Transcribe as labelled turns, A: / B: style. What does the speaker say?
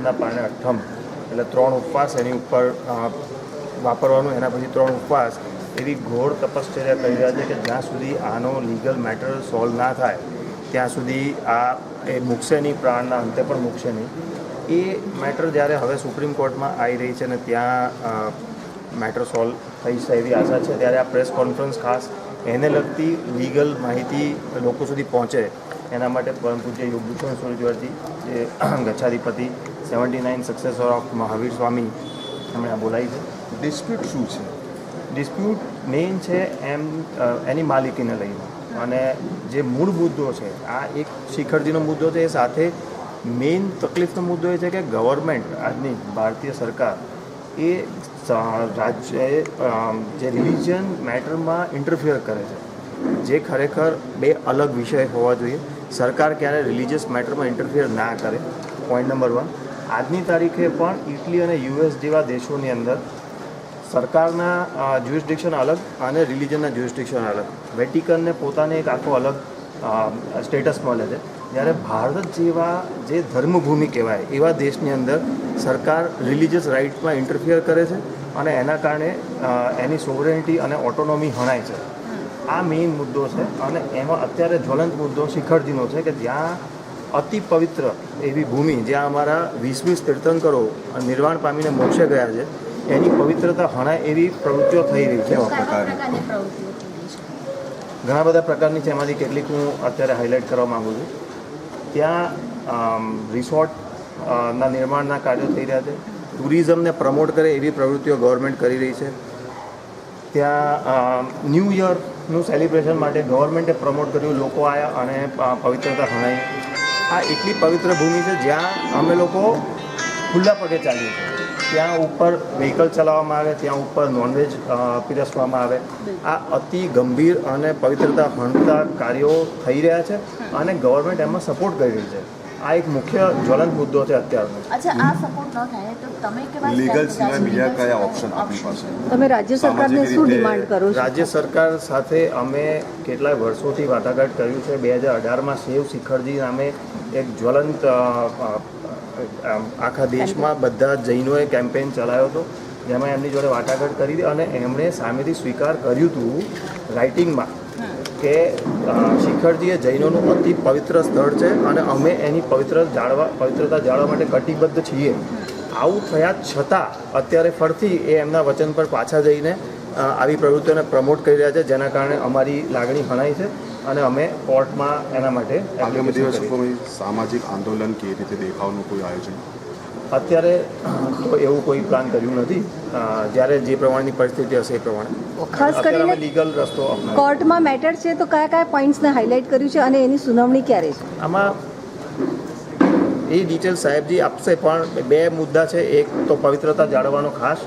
A: અઠમના પારણે અઠમ, એટલે ત્રણ ઉપવાસ એની ઉપર વાપરવાનું, એના પછી ત્રણ ઉપવાસ, એવી ઘોર તપશ્ચર્યા કરી રહ્યા છે કે જ્યાં સુધી આનો લીગલ મેટર સોલ્વ ના થાય, ત્યાં સુધી આ એ મૂકશે નહીં, પ્રાણના અંતે પણ મૂકશે નહીં. એ મેટર જ્યારે હવે સુપ્રીમ કોર્ટમાં આવી રહી છે ને ત્યાં મેટર સોલ્વ થઈ છે એવી આશા છે, ત્યારે આ પ્રેસ કોન્ફરન્સ ખાસ એને લગતી લીગલ માહિતી લોકો સુધી પહોંચે. એના માટે પરમ પૂજ્ય યોગભૂષણ સૂર્યવર્તી જે ગચ્છાધિપતિ seventy nine successor of Mahavir Swami એમણે આ બોલાવી છે.
B: ડિસ્પ્યુટ શું છે?
A: ડિસ્પ્યુટ મેઇન છે એમ એની માલિકીને લઈને. અને જે મૂળ મુદ્દો છે આ એક શિખરજીનો મુદ્દો છે એ સાથે મેઇન તકલીફનો મુદ્દો એ છે કે ગવર્મેન્ટ આજની ભારતીય સરકાર એ રાજ્ય જે રિલિજન મેટરમાં ઇન્ટરફિયર કરે છે. જે ખરેખર બે અલગ વિષય હોવા જોઈએ. સરકાર ક્યારે રિલિજિયસ મેટરમાં ઇન્ટરફિયર ના કરે. પોઈન્ટ નંબર વન આજની તારીખે પણ ઇટલી અને યુએસ જેવા દેશોની અંદર સરકારના જ્યુરિસ્ડિક્શન અલગ અને રિલિજનના જ્યુરિસ્ડિક્શન અલગ. વેટિકનને પોતાને એક આખો અલગ સ્ટેટસ મળે છે. જ્યારે ભારત જેવા જે ધર્મભૂમિ કહેવાય, એવા દેશની અંદર સરકાર રિલિજિયસ રાઇટ્સમાં ઇન્ટરફિયર કરે છે અને એના કારણે એની સોવરેનિટી અને ઓટોનોમી હણાય છે. આ મેઇન મુદ્દો છે અને એમાં અત્યારે જ્વલંત મુદ્દો શિખરજીનો છે કે જ્યાં અતિ પવિત્ર એવી ભૂમિ જ્યાં અમારા વીસ વીસ તીર્થંકરો નિર્વાણ પામીને મોક્ષે ગયા છે એની પવિત્રતા હણાય એવી પ્રવૃત્તિઓ થઈ રહી છે.
C: પ્રવૃત્તિઓ થઈ રહી
A: ઘણા બધા પ્રકારની છે એમાંથી કેટલીક હું અત્યારે હાઇલાઇટ કરવા માગું છું. ત્યાં રિસોર્ટ ના નિર્માણના કાર્યો થઈ રહ્યા છે. ટુરિઝમને પ્રમોટ કરે એવી પ્રવૃત્તિઓ ગવર્મેન્ટ કરી રહી છે. ત્યાં ન્યૂ યરનું સેલિબ્રેશન માટે ગવર્મેન્ટે પ્રમોટ કર્યું લોકો આવ્યા અને પવિત્રતા હણાઈ. આ એટલી પવિત્ર ભૂમિ છે જ્યાં અમે લોકો ખુલ્લા પગે ચાલીએ છીએ. ત્યાં ઉપર વ્હીકલ ચલાવવામાં આવે ત્યાં ઉપર નોનવેજ પીરસવામાં આવે. આ અતિ ગંભીર અને પવિત્રતા હણતા કાર્યો થઈ રહ્યા છે અને ગવર્મેન્ટ એમાં સપોર્ટ કરી રહી છે. આ એક મુખ્ય જ્વલંત મુદ્દો છે અત્યારનો.
C: અચ્છા આ સપોર્ટ ન થાય તો તમે કેવા
B: લીગલ સિવાય બીજા કયા ઓપ્શન આપણી પાસે?
D: તમે રાજ્ય સરકારને શું ડિમાન્ડ કરો છો?
A: રાજ્ય સરકાર સાથે અમે કેટલાય વર્ષોથી વાટાઘાટ કર્યું છે. બે હજાર અઢારમાં શિવ શિખરજી નામે એક જ્વલંત આખા દેશમાં બધા જૈનોએ કેમ્પેન ચલાવ્યો હતો જેમાં એમની જોડે વાટાઘાટ કરી હતી અને એમણે સામેથી સ્વીકાર કર્યું હતું રાઇટિંગમાં કે શિખરજી એ જૈનોનું અતિ પવિત્ર સ્થળ છે અને અમે એની પવિત્ર જાળવા પવિત્રતા જાળવા માટે કટિબદ્ધ છીએ. આવું થયા છતાં અત્યારે ફરતી એ એમના વચન પર પાછા જઈને આવી પ્રવૃત્તિઓને પ્રમોટ કરી રહ્યા છે જેના કારણે અમારી લાગણી ભણાઈ છે અને અમે કોર્ટમાં એના માટે
B: સામાજિક આંદોલન કે રીતે દેખાવનું કોઈ આયોજન?
A: અત્યારે તો એવું કોઈ પ્લાન કર્યું નથી. જ્યારે જે પ્રમાણેની પરિસ્થિતિ હશે એ પ્રમાણે.
D: ખાસ કરીને
A: લીગલ રસ્તો
D: કોર્ટમાં મેટર છે તો કયા કયા પોઈન્ટ્સને હાઇલાઇટ કર્યું છે અને એની સુનાવણી ક્યારે છે?
A: આમાં એ ડિટેલ સાહેબજી આપશે પણ બે મુદ્દા છે. એક તો પવિત્રતા જાળવવાનો ખાસ